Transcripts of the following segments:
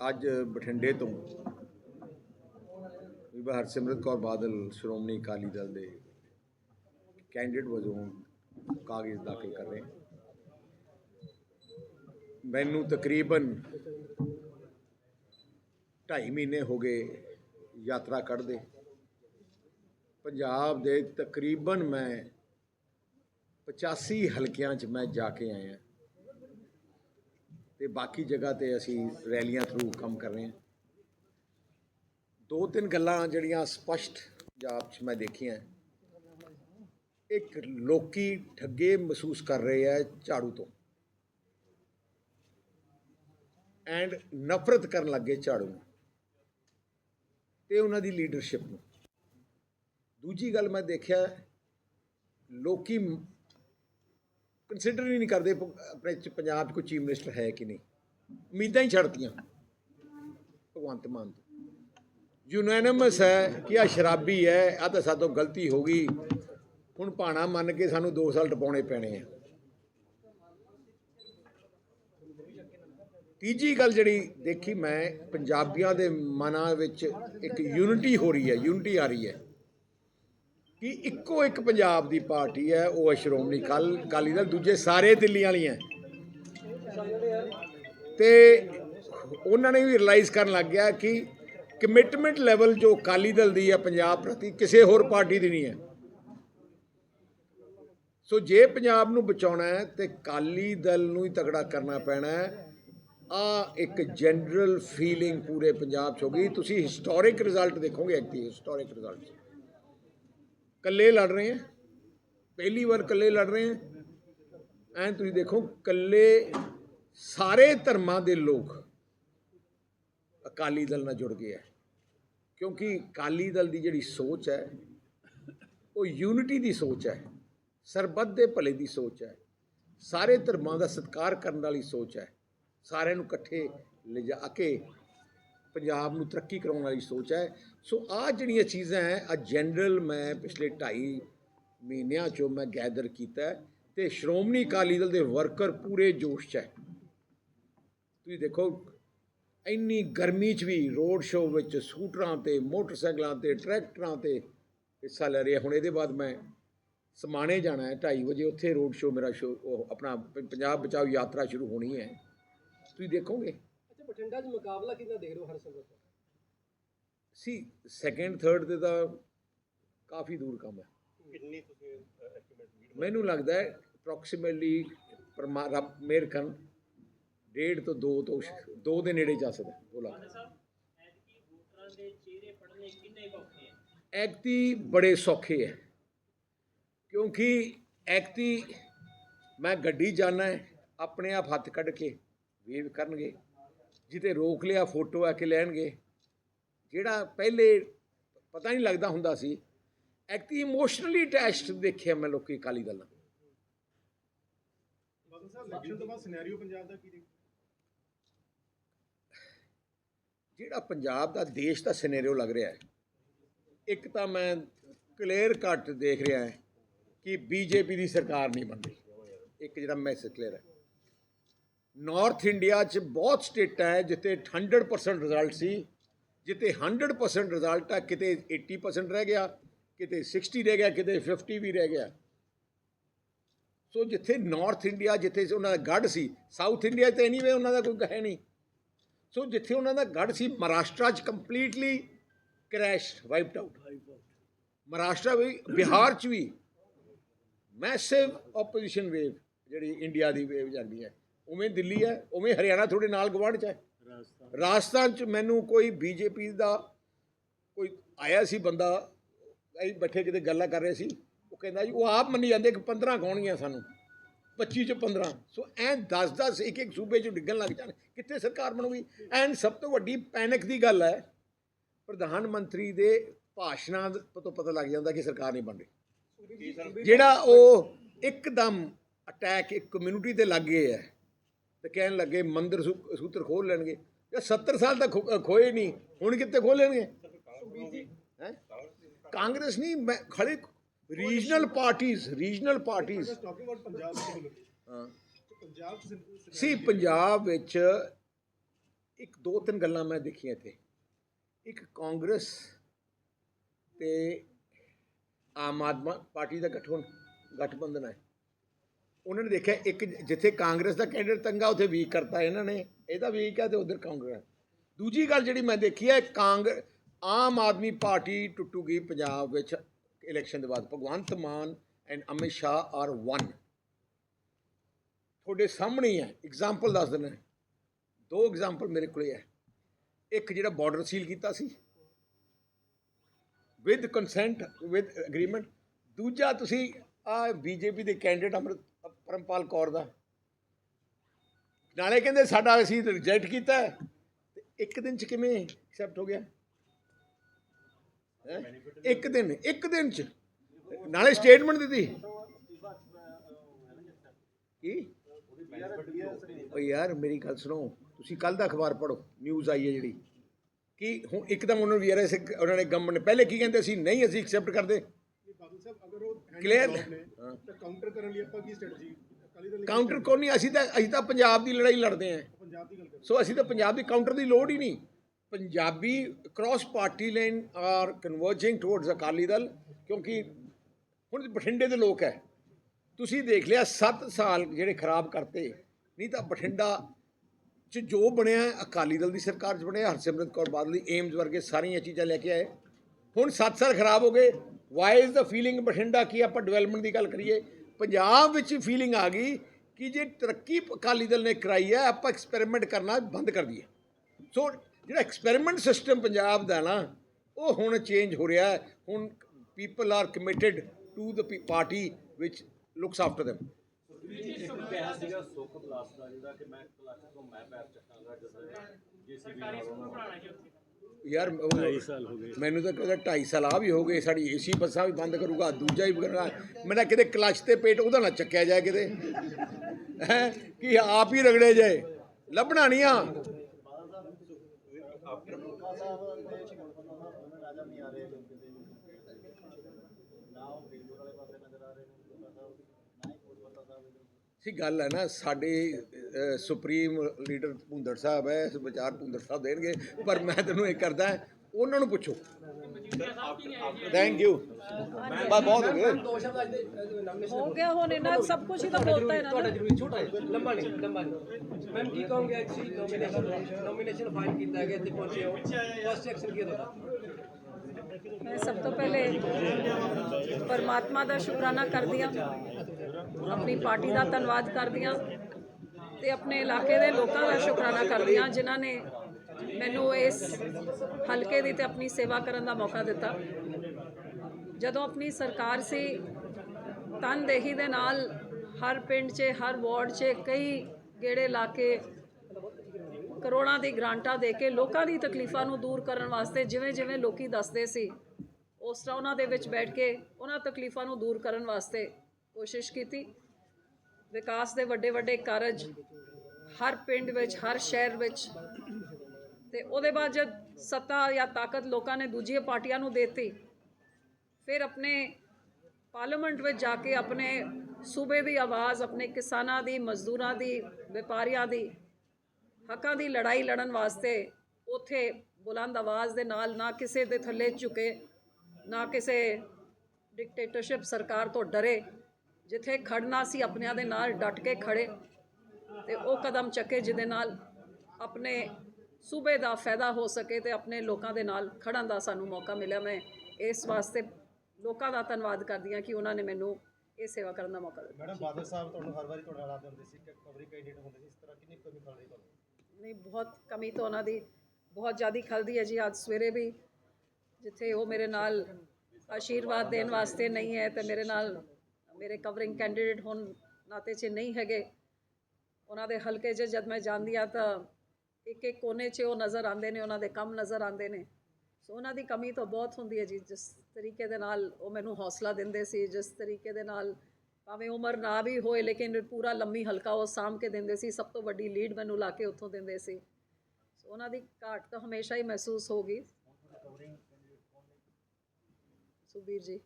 ਅੱਜ ਬਠਿੰਡੇ ਤੋਂ ਬੀਬਾ ਹਰਸਿਮਰਤ ਕੌਰ ਬਾਦਲ, ਸ਼੍ਰੋਮਣੀ ਅਕਾਲੀ ਦਲ ਦੇ ਕੈਂਡੀਡੇਟ ਵਜੋਂ ਕਾਗਜ਼ ਦਾਖਲ ਕਰ ਰਹੇ ਮੈਨੂੰ ਤਕਰੀਬਨ 2.5 ਮਹੀਨੇ ਹੋ ਗਏ ਯਾਤਰਾ ਕੱਢਦੇ। ਪੰਜਾਬ ਦੇ ਤਕਰੀਬਨ ਮੈਂ 85 ਹਲਕਿਆਂ 'ਚ ਮੈਂ ਜਾ ਕੇ ਆਇਆ। ਤੇ ਬਾਕੀ ਜਗ੍ਹਾ ਤੇ ਅਸੀਂ ਰੈਲੀਆਂ ਥਰੂ ਕੰਮ ਕਰ ਰਹੇ ਹਾਂ। ਦੋ ਤਿੰਨ ਗੱਲਾਂ ਜਿਹੜੀਆਂ ਸਪਸ਼ਟ ਪੰਜਾਬ 'ਚ ਮੈਂ ਦੇਖੀਆਂ। ਇੱਕ ਲੋਕੀ ਠੱਗੇ ਮਹਿਸੂਸ ਕਰ ਰਹੇ ਆ ਝਾੜੂ ਤੋਂ। ਐਂਡ ਨਫ਼ਰਤ ਕਰਨ ਲੱਗੇ ਝਾੜੂ ਨੂੰ। ਤੇ ਉਹਨਾਂ ਦੀ ਲੀਡਰਸ਼ਿਪ ਨੂੰ। ਦੂਜੀ ਗੱਲ ਮੈਂ ਦੇਖਿਆ, ਲੋਕੀ ਕੰਸੀਡਰ ਹੀ ਨਹੀਂ ਕਰਦੇ ਪ- ਆਪਣੇ ਚ ਪੰਜਾਬ 'ਚ ਕੋਈ ਚੀਫ ਮਿਨਿਸਟਰ ਹੈ ਕਿ ਨਹੀਂ। ਉਮੀਦਾਂ ਹੀ ਛੱਡਤੀਆਂ। ਭਗਵੰਤ ਮਾਨ ਤੋਂ। ਯੂਨੈਨਮਸ ਹੈ ਕਿ ਆ ਸ਼ਰਾਬੀ ਹੈ ਆ ਤਾਂ ਸਾਤੋਂ ਗਲਤੀ ਹੋ ਗਈ। ਹੁਣ ਭਾਣਾ ਮੰਨ ਕੇ ਸਾਨੂੰ 2 ਸਾਲ ਟਪਾਉਣੇ ਪੈਣੇ ਆ। ਤੀਜੀ ਗੱਲ ਜਿਹੜੀ ਦੇਖੀ ਮੈਂ, ਪੰਜਾਬੀਆਂ ਦੇ ਮਨਾਂ ਵਿੱਚ ਇੱਕ ਯੂਨਿਟੀ ਹੋ ਰਹੀ ਹੈ ਯੂਨਿਟੀ ਆ ਰਹੀ ਹੈ। ਕਿ ਇੱਕੋ ਇੱਕ ਪੰਜਾਬ ਦੀ ਪਾਰਟੀ ਹੈ, ਉਹ ਹੈ ਸ਼੍ਰੋਮਣੀ ਅਕਾਲ- ਅਕਾਲੀ ਦਲ, ਦੂਜੇ ਸਾਰੇ ਦਿੱਲੀ ਵਾਲੀਆਂ। ਤੇ ਉਹਨਾਂ ਨੇ ਵੀ ਰਿਅਲਾਈਜ਼ ਕਰਨ ਲੱਗ ਗਿਆ ਕਿ ਕਮਿਟਮੈਂਟ ਲੈਵਲ ਜੋ ਅਕਾਲੀ ਦਲ ਦੀ ਹੈ, ਪੰਜਾਬ ਪ੍ਰਤੀ ਕਿਸੇ ਹੋਰ ਪਾਰਟੀ ਦੀ ਨਹੀਂ ਹੈ। ਸੋ ਜੇ ਪੰਜਾਬ ਨੂੰ ਬਚਾਉਣਾ ਹੈ, ਤੇ ਅਕਾਲੀ ਦਲ ਨੂੰ ਹੀ ਤਗੜਾ ਕਰਨਾ ਪੈਣਾ ਹੈ। ਆ ਇੱਕ ਜਨਰਲ ਫੀਲਿੰਗ ਪੂਰੇ ਪੰਜਾਬ 'ਚ ਹੋ ਗਈ। ਤੁਸੀਂ ਹਿਸਟੋਰਿਕ ਰਿਜ਼ਲਟ ਦੇਖੋਗੇ ਐਕਟੀ ਹਿਸਟੋਰਿਕ ਰਿਜ਼ਲਟ ਕੱਲੇ ਲੜ ਰਹੇ ਹੈ ਪਹਿਲੀ ਵਾਰ ਕੱਲੇ ਲੜ ਰਹੇ ਹੈ ਐਂ ਤੁਸੀਂ ਦੇਖੋ ਕੱਲੇ ਸਾਰੇ ਧਰਮਾਂ ਦੇ ਲੋਕ ਅਕਾਲੀ ਦਲ ਨਾਲ ਜੁੜ ਗਏ ਹੈ ਕਿਉਂਕਿ ਅਕਾਲੀ ਦਲ ਦੀ ਜਿਹੜੀ ਸੋਚ ਹੈ, ਉਹ ਯੂਨਿਟੀ ਦੀ ਸੋਚ ਹੈ, ਸਰਬੱਤ ਦੇ ਭਲੇ ਦੀ ਸੋਚ ਹੈ, ਸਾਰੇ ਧਰਮਾਂ ਦਾ ਸਤਿਕਾਰ ਕਰਨ ਵਾਲੀ ਸੋਚ ਹੈ, ਸਾਰਿਆਂ ਨੂੰ ਇਕੱਠੇ ਲਿਜਾ ਕੇ ਪੰਜਾਬ ਨੂੰ ਤਰੱਕੀ ਕਰਾਉਣ ਵਾਲੀ ਸੋਚ ਹੈ। ਸੋ ਆ ਜਿਹੜੀਆਂ ਚੀਜ਼ਾਂ ਹੈ ਆ ਜਨਰਲ ਮੈਂ ਪਿਛਲੇ 2.5 ਮਹੀਨਿਆਂ ਚੋਂ ਮੈਂ ਗੈਦਰ ਕੀਤਾ ਹੈ ਤੇ ਸ਼੍ਰੋਮਣੀ ਅਕਾਲੀ ਦਲ ਦੇ ਵਰਕਰ ਪੂਰੇ ਜੋਸ਼ 'ਚ ਹੈ। ਤੁਸੀਂ ਦੇਖੋ, ਇੰਨੀ ਗਰਮੀ 'ਚ ਵੀ ਰੋਡ ਸ਼ੋਅ ਵਿੱਚ ਸਕੂਟਰਾਂ ਤੇ, ਮੋਟਰਸਾਈਕਲਾਂ ਤੇ, ਟਰੈਕਟਰਾਂ ਤੇ ਹਿੱਸਾ ਲੈ ਰਿਹਾ। ਹੁਣ ਇਹਦੇ ਬਾਅਦ ਮੈਂ ਸਮਾਣੇ ਜਾਣਾ ਹੈ 2:30 ਵਜੇ ਉੱਥੇ ਰੋਡ ਸ਼ੋਅ ਮੇਰਾ ਸ਼ੋਅ ਆਪਣਾ ਪੰਜਾਬ ਬਚਾਓ ਯਾਤਰਾ ਸ਼ੁਰੂ ਹੋਣੀ ਹੈ। ਤੁਸੀਂ ਦੇਖੋਗੇ? ਬਠਿੰਡਾ 'ਚ ਮੁਕਾਬਲਾ ਕਿੰਨਾ ਦੇਖ ਰਹੇ ਹੋ ਹਰਸਿਮਰਤ ਦਾ? ਸੀ ਸੈਕੰਡ ਥਰਡ ਦੇ ਤਾਂ ਕਾਫੀ ਦੂਰ ਕੰਮ ਹੈ। ਕਿੰਨੀ ਤੁਸੀਂ ਐਸਟੀਮੇਟ ਮੈਨੂੰ ਲੱਗਦਾ ਹੈ ਅਪਰੋਕਸੀਮੇਟਲੀ ਪਰਮਾ ਰੱਬ ਕਰਨ ਡੇਢ ਤੋਂ 2 ਤੋਂ 2 ਦੇ ਨੇੜੇ ਜਾ ਸਕਦਾ ਦੋ ਲੱਖ ਐਤਕੀ ਵੋਟਰਾਂ ਦੇ ਚਿਹਰੇ ਪੜਨੇ ਕਿੰਨੇ ਕੁ ਔਖੇ ਆ ਐਕਤੀ ਬੜੇ ਸੌਖੇ ਹੈ। ਕਿਉਂਕਿ ਐਕਤੀ ਮੈਂ ਗੱਡੀ ਜਾਣਾ ਹੈ ਆਪਣੇ ਆਪ ਹੱਥ ਕੱਢ ਕੇ ਵੇਵ ਕਰਨਗੇ। ਜਿੱਤੇ ਰੋਕ ਲਿਆ ਫੋਟੋ ਆ ਕੇ ਲੈਣਗੇ। ਜਿਹੜਾ ਪਹਿਲੇ ਪਤਾ ਨਹੀਂ ਲੱਗਦਾ ਹੁੰਦਾ ਸੀ ਐਕਤੀ ਇਮੋਸ਼ਨਲੀ ਅਟੈਚਡ ਦੇਖਿਆ ਮੈਂ ਲੋਕੀ ਅਕਾਲੀ ਦਲ ਬਾਦਲ ਸਾਹਿਬ ਇਲੈਕਸ਼ਨ ਤੋਂ ਬਾਅਦ ਸਿਨੈਰੀਓ ਪੰਜਾਬ ਦਾ ਕੀ ਦੇਖੋ ਜਿਹੜਾ ਪੰਜਾਬ ਦਾ ਦੇਸ਼ ਦਾ ਸਿਨੈਰੀਓ ਲੱਗ ਰਿਹਾ ਹੈ ਇੱਕ ਤਾਂ ਮੈਂ ਕਲੀਅਰ ਕੱਟ ਦੇਖ ਰਿਹਾ ਹੈ ਕਿ ਬੀਜੇਪੀ ਦੀ ਸਰਕਾਰ ਨਹੀਂ ਬਣ ਰਹੀ। ਇੱਕ ਜਿਹੜਾ ਮੈਸੇਜ ਕਲੀਅਰ ਹੈ। ਨਾਰਥ ਇੰਡੀਆ 'ਚ ਬਹੁਤ ਸਟੇਟਾਂ ਹੈ ਜਿੱਥੇ 100% ਰਿਜ਼ਲਟ ਸੀ। ਜਿੱਥੇ 100% ਰਿਜ਼ਲਟ ਆ ਕਿਤੇ 80% ਰਹਿ ਗਿਆ, ਕਿਤੇ 60 ਰਹਿ ਗਿਆ, ਕਿਤੇ 50 ਵੀ ਰਹਿ ਗਿਆ। ਸੋ ਜਿੱਥੇ ਨਾਰਥ ਇੰਡੀਆ ਜਿੱਥੇ ਉਹਨਾਂ ਦਾ ਗੜ ਸੀ ਸਾਊਥ ਇੰਡੀਆ ਤੇ ਐਨੀਵੇ ਉਹਨਾਂ ਦਾ ਕੋਈ ਹੈ ਨਹੀਂ। ਸੋ ਜਿੱਥੇ ਉਹਨਾਂ ਦਾ ਗੜ ਸੀ ਮਹਾਰਾਸ਼ਟਰ 'ਚ completely crash wiped out Maharashtra ਵੀ ਬਿਹਾਰ 'ਚ ਵੀ। ਮੈਸਿਵ ਆਪੋਜੀਸ਼ਨ ਵੇਵ ਜਿਹੜੀ ਇੰਡੀਆ ਦੀ ਵੇਵ ਜਾਂਦੀ ਹੈ। ਉਵੇਂ ਦਿੱਲੀ ਹੈ ਉਵੇਂ ਹਰਿਆਣਾ ਤੁਹਾਡੇ ਨਾਲ ਗਵਾਂਢ 'ਚ ਹੈ। ਰਾਜਸਥਾਨ। 'ਚ ਮੈਨੂੰ ਕੋਈ ਬੀਜੇਪੀ ਦਾ ਕੋਈ ਆਇਆ ਸੀ ਬੰਦਾ ਅਸੀਂ ਬੈਠੇ ਕਿਤੇ ਗੱਲਾਂ ਕਰ ਰਹੇ ਸੀ ਉਹ ਕਹਿੰਦਾ ਜੀ ਉਹ ਆਪ ਮੰਨੀ ਜਾਂਦੇ ਕਿ 15 ਕੌਣੀਆਂ ਸਾਨੂੰ? 25 ਚ 15 ਸੋ ਐਂ 10 10 ਇੱਕ ਇੱਕ ਸੂਬੇ ਚ ਡਿੱਗਣ ਲੱਗ ਜਾਣ ਕਿੱਥੇ ਸਰਕਾਰ ਬਣੂਗੀ? ਐਂ ਸਭ ਤੋਂ ਵੱਡੀ ਪੈਨਿਕ ਦੀ ਗੱਲ ਹੈ ਪ੍ਰਧਾਨ ਮੰਤਰੀ ਦੇ ਭਾਸ਼ਣਾਂ ਤੋਂ ਪਤਾ ਲੱਗ ਜਾਂਦਾ ਕਿ ਸਰਕਾਰ ਨਹੀਂ ਬਣ ਰਹੀ। ਜਿਹੜਾ ਉਹ ਇੱਕਦਮ ਅਟੈਕ ਇੱਕ ਕਮਿਊਨਿਟੀ ਤੇ ਲੱਗ ਹੈ ਤੇ ਕਹਿਣ ਲੱਗੇ ਮੰਦਰ ਸੂ- ਸੂਤਰ ਖੋਲ ਲੈਣਗੇ। ਜਾਂ 70 ਸਾਲ ਤੱਕ ਖੋ- ਖੋਏ ਨਹੀਂ। ਹੁਣ ਕਿੱਥੇ ਖੋਲਣਗੇ ਹੈ? ਕਾਂਗਰਸ ਨਹੀਂ, ਮੈਂ ਖੜੇ ਰੀਜਨਲ ਪਾਰਟੀਆਂ ਰੀਜਨਲ ਪਾਰਟੀਆਂ ਹਾਂ। ਪੰਜਾਬ ਸੀ, ਪੰਜਾਬ ਵਿੱਚ ਇੱਕ ਦੋ ਤਿੰਨ ਗੱਲਾਂ ਮੈਂ ਦੇਖੀਆਂ ਇੱਥੇ। ਇੱਕ ਕਾਂਗਰਸ ਤੇ ਆਮ ਆਦਮੀ, ਪਾਰਟੀ ਦਾ ਗਠਨ, ਗਠਬੰਧਨ ਹੈ। ਉਹਨਾਂ ਨੇ ਦੇਖਿਆ ਇੱਕ ਜਿੱਥੇ ਕਾਂਗਰਸ ਦਾ ਕੈਂਡੀਡੇਟ ਤੰਗਾ, ਉੱਥੇ ਵੀਕ ਕਰਤਾ ਇਹਨਾਂ ਨੇ। ਇਹਦਾ ਵੀਕ ਹੈ ਤੇ ਉਧਰ ਕਾਂਗਰਸ ਦੂਜੀ ਗੱਲ ਜਿਹੜੀ ਮੈਂ ਦੇਖੀ ਹੈ, ਕਾਂਗ, ਆਮ ਆਦਮੀ ਪਾਰਟੀ ਟੁੱਟੂਗੀ ਪੰਜਾਬ ਵਿੱਚ ਇਲੈਕਸ਼ਨ ਦੇ ਬਾਅਦ। Bhagwant Mann and Amit Shah are one ਤੁਹਾਡੇ ਸਾਹਮਣੇ ਹੀ ਹੈ। ਐਗਜ਼ਾਮਪਲ ਦੱਸ ਦਿੰਦਾ ਦੋ ਐਗਜ਼ਾਮਪਲ ਮੇਰੇ ਕੋਲੇ ਹੈ। ਇੱਕ ਜਿਹੜਾ ਬਾਰਡਰ ਸੀਲ ਕੀਤਾ ਸੀ। ਵਿਦ ਕੰਸੈਂਟ ਵਿਦ ਐਗਰੀਮੈਂਟ ਦੂਜਾ ਤੁਸੀਂ ਆ ਬੀਜੇਪੀ ਦੇ ਕੈਂਡੀਡੇਟ ਅਮਰ ਪਰਮਪਾਲ ਕੌਰ ਦਾ। ਨਾਲੇ ਕਹਿੰਦੇ ਸਾਡਾ ਅਸੀਂ ਰਿਜੈਕਟ ਕੀਤਾ ਤੇ ਇੱਕ ਦਿਨ ਚ ਕਿਵੇਂ ਐਕਸੈਪਟ ਹੋ ਗਿਆ? ਇੱਕ ਦਿਨ ਇੱਕ ਦਿਨ ਚ। ਨਾਲੇ ਸਟੇਟਮੈਂਟ ਦਿੱਤੀ। ਕੀ? ਓ ਯਾਰ ਮੇਰੀ ਗੱਲ ਸੁਣੋ, ਤੁਸੀਂ ਕੱਲ ਦਾ ਅਖਬਾਰ ਪੜ੍ਹੋ ਨਿਊਜ਼ ਆਈ ਹੈ ਜਿਹੜੀ। ਕਿ ਹੁਣ ਇੱਕਦਮ ਉਹਨਾਂ ਨੂੰ ਵੀਆਰਐਸ ਉਹਨਾਂ ਨੇ ਗਵਰਨਮੈਂਟ ਨੇ ਪਹਿਲੇ ਕੀ ਕਹਿੰਦੇ ਸੀ? ਨਹੀਂ ਅਸੀਂ ਐਕਸੈਪਟ ਕਰਦੇ। ਹਾਂ। ਤਾਂ ਕਾਊਂਟਰ ਕਰਨ ਲਈ ਆਪਾਂ ਕੀ ਸਟ੍ਰੈਟਜੀ ਕਾਊਂਟਰ ਕੋ ਨਹੀਂ ਅਸੀਂ ਤਾਂ ਅਸੀਂ ਤਾਂ ਪੰਜਾਬ ਦੀ ਲੜਾਈ ਲੜਦੇ ਆਂ ਪੰਜਾਬ ਦੀ ਗੱਲ ਕਰੀਏ ਸੋ ਅਸੀਂ ਤਾਂ ਪੰਜਾਬ ਦੀ ਕਾਊਂਟਰ ਦੀ ਲੋੜ ਹੀ ਨਹੀਂ। Punjabi cross party line are converging towards Akali Dal ਕਿਉਂਕਿ ਹੁਣ ਬਠਿੰਡੇ ਦੇ ਲੋਕ ਹੈ। ਤੁਸੀਂ ਦੇਖ ਲਿਆ 7 ਸਾਲ ਜਿਹੜੇ ਖਰਾਬ ਕਰਤੇ। ਨਹੀਂ ਤਾਂ ਬਠਿੰਡਾ ਚ ਜੋ ਬਣਿਆ ਅਕਾਲੀ ਦਲ ਦੀ ਸਰਕਾਰ ਚ ਬਣਿਆ ਹਰਸਿਮਰਤ ਕੌਰ ਬਾਦਲ ਦੀ ਏਮਜ਼ ਵਰਗੇ ਸਾਰੀਆਂ ਚੀਜ਼ਾਂ ਲੈ ਕੇ ਆਏ। ਹੁਣ 7 ਸਾਲ ਖਰਾਬ ਹੋ ਗਏ। Why is the feeling Bathinda ਕੀ ਆਪਾਂ ਡਿਵੈਲਪਮੈਂਟ ਦੀ ਗੱਲ ਕਰੀਏ ਪੰਜਾਬ ਵਿੱਚ ਫੀਲਿੰਗ ਆ ਗਈ ਕਿ ਜੇ ਤਰੱਕੀ ਅਕਾਲੀ ਦਲ ਨੇ ਕਰਾਈ ਹੈ ਆਪਾਂ ਐਕਸਪੈਰੀਮੈਂਟ ਕਰਨਾ ਬੰਦ ਕਰ ਦਈਏ ਸੋ ਜਿਹੜਾ ਐਕਸਪੈਰੀਮੈਂਟ ਸਿਸਟਮ ਪੰਜਾਬ ਦਾ ਨਾ ਉਹ ਹੁਣ ਚੇਂਜ ਹੋ ਰਿਹਾ ਹੈ ਹੁਣ people are committed to the party which looks after them. ਜਿਹੜਾ ਕਿ ਮੈਂ ਕਲੱਚ ਤੋਂ ਮੈਂ ਪੈਰ ਚੱਕਾਂਗਾ ਜਦੋਂ ਨੂੰ ਯਾਰ 2.5 ਸਾਲ ਹੋ ਗਏ। ਮੈਨੂੰ ਤਾਂ ਕਹਿੰਦਾ 2.5 ਸਾਲ ਆ ਵੀ ਹੋ ਗਏ ਸਾਡੀ ਏਸੀ ਬੱਸਾਂ ਵੀ ਬੰਦ ਕਰੂਗਾ ਦੂਜਾ ਹੀ ਕਰਨਾ ਮੈਂ ਕਿਤੇ ਕਲਚ ਤੇ ਪੇਟ ਉਹਦਾ ਨਾ ਚੱਕਿਆ ਜਾਏ ਕਿਤੇ। ਹੈ? ਕਿ ਆਪ ਹੀ ਰਗੜੇ ਜਾਏ ਲੱਭਣਾ ਨਹੀਂ ਆ। ਸੀ ਗੱਲ ਹੈ ਨਾ ਸਾਡੇ ਸੁਪਰੀਮ ਲੀਡਰ ਭੁੰਦਰ ਸਾਹਿਬ ਹੈ ਇਸ ਵਿਚਾਰ ਭੁੰਦਰ ਸਾਹਿਬ ਦੇਣਗੇ ਪਰ ਮੈਂ ਤੈਨੂੰ ਇਹ ਕਰਦਾ ਉਹਨਾਂ ਨੂੰ ਪੁੱਛੋ। ਥੈਂਕ ਯੂ ਬਸ ਬਹੁਤ ਹੋ ਗਿਆ ਹੋ ਗਿਆ ਹੁਣ ਇਹਨਾਂ ਸਭ ਕੁਝ ਤਾਂ ਬੋਲਤਾ ਇਹਨਾਂ ਤੁਹਾਡਾ ਜ਼ਰੂਰੀ ਛੋਟਾ ਹੈ ਲੰਬਾ ਨਹੀਂ ਲੰਬਾ ਨਹੀਂ। ਮੈਮ ਕੀ ਕਹੋਗੇ ਐਕਚੁਅਲੀ ਨੋਮੀਨੇਸ਼ਨ ਨੋਮੀਨੇਸ਼ਨ ਫਾਈਲ ਕੀਤਾ ਗਿਆ ਤੇ ਪਹੁੰਚੇ ਹੋ। ਫਸਟ ਐਕਸ਼ਨ ਕੀ ਤੁਹਾਡਾ? ਮੈਂ ਸਭ ਤੋਂ ਪਹਿਲੇ ਪਰਮਾਤਮਾ ਦਾ ਸ਼ੁਕਰਾਨਾ ਕਰਦੀ ਆ ਆਪਣੀ ਪਾਰਟੀ ਦਾ ਧੰਨਵਾਦ ਕਰਦੀ ਆ ਤੇ ਆਪਣੇ ਇਲਾਕੇ ਦੇ ਲੋਕਾਂ ਦਾ ਸ਼ੁਕਰਾਨਾ ਕਰਦੀ ਹਾਂ, ਜਿਨ੍ਹਾਂ ਨੇ ਮੈਨੂੰ ਇਸ ਹਲਕੇ ਦੀ ਤੇ ਆਪਣੀ ਸੇਵਾ ਕਰਨ ਦਾ ਮੌਕਾ ਦਿੱਤਾ। ਜਦੋਂ ਆਪਣੀ ਸਰਕਾਰ ਸੀ, ਤਨਦੇਹੀ ਦੇ ਨਾਲ ਹਰ ਪਿੰਡ 'ਚ, ਹਰ ਵਾਰਡ 'ਚ ਕਈ ਗੇੜੇ ਲਾ ਕੇ ਕਰੋੜਾਂ ਦੀ ਗ੍ਰਾਂਟਾਂ ਦੇ ਕੇ ਲੋਕਾਂ ਦੀ ਤਕਲੀਫਾਂ ਨੂੰ ਦੂਰ ਕਰਨ ਵਾਸਤੇ ਜਿਵੇਂ ਜਿਵੇਂ ਲੋਕੀ ਦੱਸਦੇ ਸੀ, ਉਸ ਤਰ੍ਹਾਂ ਉਹਨਾਂ ਦੇ ਵਿੱਚ ਬੈਠ ਕੇ ਉਹਨਾਂ ਤਕਲੀਫਾਂ ਨੂੰ ਦੂਰ ਕਰਨ ਵਾਸਤੇ ਕੋਸ਼ਿਸ਼ ਕੀਤੀ। ਵਿਕਾਸ ਦੇ ਵੱਡੇ ਵੱਡੇ ਕਾਰਜ ਹਰ ਪਿੰਡ ਵਿੱਚ, ਹਰ ਸ਼ਹਿਰ ਵਿੱਚ। ਤੇ ਉਹਦੇ ਬਾਅਦ ਜਦ ਸੱਤਾ ਜਾਂ ਤਾਕਤ ਲੋਕਾਂ ਨੇ ਦੂਜੀਆਂ ਪਾਰਟੀਆਂ ਨੂੰ ਦੇਤੀ, ਫਿਰ ਆਪਣੇ ਪਾਰਲੀਮੈਂਟ ਵਿੱਚ ਜਾ ਕੇ ਆਪਣੇ ਸੂਬੇ ਦੀ ਆਵਾਜ਼, ਆਪਣੇ ਕਿਸਾਨਾਂ ਦੀ, ਮਜ਼ਦੂਰਾਂ ਦੀ, ਵਪਾਰੀਆਂ ਦੀ, ਹੱਕਾਂ ਦੀ ਲੜਾਈ ਲੜਨ ਵਾਸਤੇ ਉੱਥੇ ਬੁਲੰਦ ਆਵਾਜ਼ ਦੇ ਨਾਲ ਨਾ ਕਿਸੇ ਦੇ ਥੱਲੇ ਝੁਕੇ, ਨਾ ਕਿਸੇ ਡਿਕਟੇਟਰਸ਼ਿਪ ਸਰਕਾਰ ਤੋਂ ਡਰੇ। ਜਿੱਥੇ ਖੜਨਾ ਸੀ ਆਪਣਿਆਂ ਦੇ ਨਾਲ ਡਟ ਕੇ ਖੜੇ ਤੇ ਉਹ ਕਦਮ ਚੱਕੇ ਜਿਹਦੇ ਨਾਲ ਆਪਣੇ ਸੂਬੇ ਦਾ ਫਾਇਦਾ ਹੋ ਸਕੇ ਤੇ ਆਪਣੇ ਲੋਕਾਂ ਦੇ ਨਾਲ ਖੜਨ ਦਾ ਸਾਨੂੰ ਮੌਕਾ ਮਿਲਿਆ। ਮੈਂ ਇਸ ਵਾਸਤੇ ਲੋਕਾਂ ਦਾ ਧੰਨਵਾਦ ਕਰਦੀ ਹਾਂ ਕਿ ਉਹਨਾਂ ਨੇ ਮੈਨੂੰ ਇਹ ਸੇਵਾ ਕਰਨ ਦਾ ਮੌਕਾ ਦਿੱਤਾ। ਮੈਡਮ ਬਾਦਲ ਸਾਹਿਬ ਤੁਹਾਨੂੰ ਹਰ ਵਾਰੀ ਤੁਹਾਡੇ ਹਾਲਾਤ ਹੁੰਦੇ ਸੀ ਕਿ ਕਵਰੀ ਕੈਂਡੀਡੇਟ ਹੁੰਦੇ ਸੀ ਇਸ ਤਰ੍ਹਾਂ ਕਿੰਨੀ ਕਮੀ ਖਲ ਰਹੀ ਤੁਹਾਨੂੰ? ਨਹੀਂ ਬਹੁਤ ਕਮੀ ਤਾਂ ਉਹਨਾਂ ਦੀ ਬਹੁਤ ਜ਼ਿਆਦਾ ਖਲਦੀ ਹੈ ਜੀ। ਅੱਜ ਸਵੇਰੇ ਵੀ ਜਿੱਥੇ ਉਹ ਮੇਰੇ ਨਾਲ ਆਸ਼ੀਰਵਾਦ ਦੇਣ ਵਾਸਤੇ ਨਹੀਂ ਹੈ ਤੇ ਮੇਰੇ ਨਾਲ ਮੇਰੇ ਕਵਰਿੰਗ ਕੈਂਡੀਡੇਟ ਹੁਣ ਨਾਤੇ 'ਚ ਨਹੀਂ ਹੈਗੇ। ਉਹਨਾਂ ਦੇ ਹਲਕੇ 'ਚ ਜਦ ਮੈਂ ਜਾਂਦੀ ਆ ਤਾਂ ਇੱਕ ਇੱਕ ਕੋਨੇ 'ਚ ਉਹ ਨਜ਼ਰ ਆਉਂਦੇ ਨੇ, ਉਹਨਾਂ ਦੇ ਕੰਮ ਨਜ਼ਰ ਆਉਂਦੇ ਨੇ। ਸੋ ਉਹਨਾਂ ਦੀ ਕਮੀ ਤਾਂ ਬਹੁਤ ਹੁੰਦੀ ਹੈ ਜੀ, ਜਿਸ ਤਰੀਕੇ ਦੇ ਨਾਲ ਉਹ ਮੈਨੂੰ ਹੌਸਲਾ ਦਿੰਦੇ ਸੀ, ਜਿਸ ਤਰੀਕੇ ਦੇ ਨਾਲ ਭਾਵੇਂ ਉਮਰ ਨਾ ਵੀ ਹੋਏ, ਲੇਕਿਨ ਪੂਰਾ ਲੰਮੀ ਹਲਕਾ ਉਹ ਸਾਂਭ ਕੇ ਦਿੰਦੇ ਸੀ, ਸਭ ਤੋਂ ਵੱਡੀ ਲੀਡ ਮੈਨੂੰ ਲਾ ਕੇ ਉੱਥੋਂ ਦਿੰਦੇ ਸੀ। ਸੋ ਉਹਨਾਂ ਦੀ ਘਾਟ ਤਾਂ ਹਮੇਸ਼ਾ ਹੀ ਮਹਿਸੂਸ ਹੋਗੀ ਸੁਬੀਰ ਜੀ।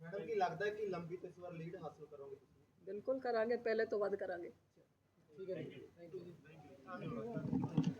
ਮੈਡਮ ਕੀ ਲੱਗਦਾ ਹੈ ਕਿ ਲੰਬੀ ਤੇ ਇਸ ਵਾਰ ਲੀਡ ਹਾਸਲ ਕਰੋਗੇ ਤੁਸੀਂ? ਬਿਲਕੁਲ ਕਰਾਂਗੇ ਪਹਿਲੇ ਤੋਂ ਵੱਧ ਕਰਾਂਗੇ। ਠੀਕ ਹੈ ਥੈਂਕ ਯੂ ਜੀ